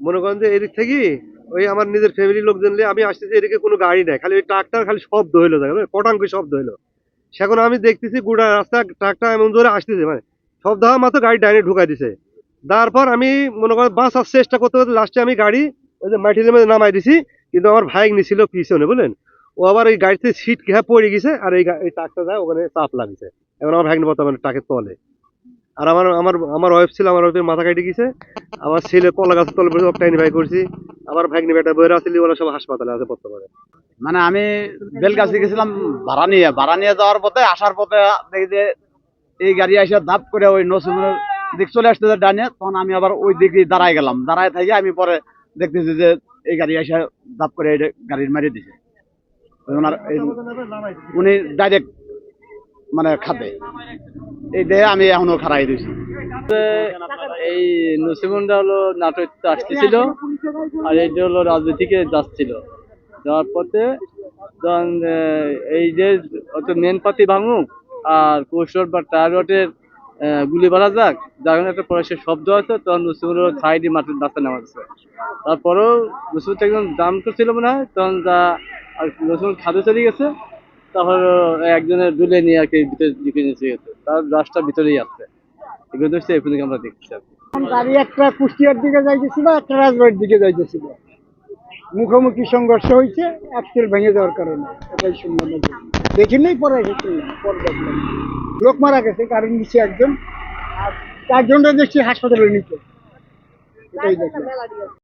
মনে করেন যে এদিক থেকে ওই আমার নিজের ফ্যামিলির লোকজন নিয়ে আমি আসতেছি, এদিকে কোনো গাড়ি নাই, খালি ওই ট্রাকটার খালি শব্দ হইল, দেখেন পটাঙ্ক শব্দ হইল। সেখন আমি দেখতেছি গোটা রাস্তা ট্রাকটা এমন জোরে আসতেছে মানে শব্দ হওয়া মাত্র গাড়ি ডাইনে ঢুকাই দিছে। তারপর আমি মনে করেন বাস বাঁচার চেষ্টা করতে করতে লাস্টে আমি গাড়ি ওই যে মাটির মধ্যে নামাই দিছি, কিন্তু আমার ভাই নিছিল পিছনে, বুঝলেন? ও আবার ওই গাড়িতে সিট খেয়ে পড়ে গেছে, আর এই ট্রাকটা যায় ওখানে চাপ লাগছে। এখন আমার ভাই বর্তমানে ট্রাকের তলে। আর আমার আমার আমার ওয়াইফ ছিল, আমার ওয়াইফের মাথা কেটে গেছে। আমার ছেলে কলা গাছের তলে পড়ে অকটাইনি ভাই করছি। আমার ভাগ্নি বেটা বইরা আসলে ওরা সব হাসপাতালে আছে বর্তমানে। মানে আমি বেলগাছি গেছিলাম ভাড়া নিয়ে ভাড়া নিয়ে যাওয়ার পথে, আসার পথে দেখি যে এই গাড়ি এসে ধাপ করে ওই নসিমের দিক চলে আসতে ডানে। তখন আমি আবার ওই দিকে দাঁড়ায় গেলাম। দাঁড়ায় থেকে আমি পরে দেখতেছি যে এই গাড়ি এসে ধাপ করে গাড়ির মারিয়ে দিছে। উনি ডাইরেক্ট মানে খাবে। এই দেহে আমি এখনও খারাই দিয়েছি এই নসিমুনটা হলো নাটক আসতেছিল, আর এইটা হলো রাজনীতিকে যাচ্ছিল। যাওয়ার পথে এই যে অত মেন পাতি ভাঙুক, আর কৌশল বা টায়ার রোডের গুলি মারা যাক যখন একটা পয়সার শব্দ আছে, তখন নসিমুল সাইডে মাটির রাস্তা নেওয়া গেছে তারপরেও নসিমুল একদম দাম করছিল মনে হয়, তখন যা আর নসিমুল খাদে চলে গেছে তখন একজনের দুলে নিয়ে আর কি ভিতরে দিকে নিচে গেছে। তার রাস্তার ভিতরেই আছে। এগুলো হচ্ছে এখানে আমরা দেখছি আর। গাড়ি একটা কুষ্টিয়ার দিকে যাইতেছিল, একটা রাজবাড়ির দিকে যাইতেছিল। মুখোমুখি সংঘর্ষ হয়েছে অ্যাক্সেল ভেঙে যাওয়ার কারণে। এটাই শুনলাম দেখিনি, পরে এসে পরে দেখলাম। লোক মারা গেছে, গাড়ির নিচে একজন। আর চারজনটা দেখছি হাসপাতালে নিচে এটাই দেখলাম।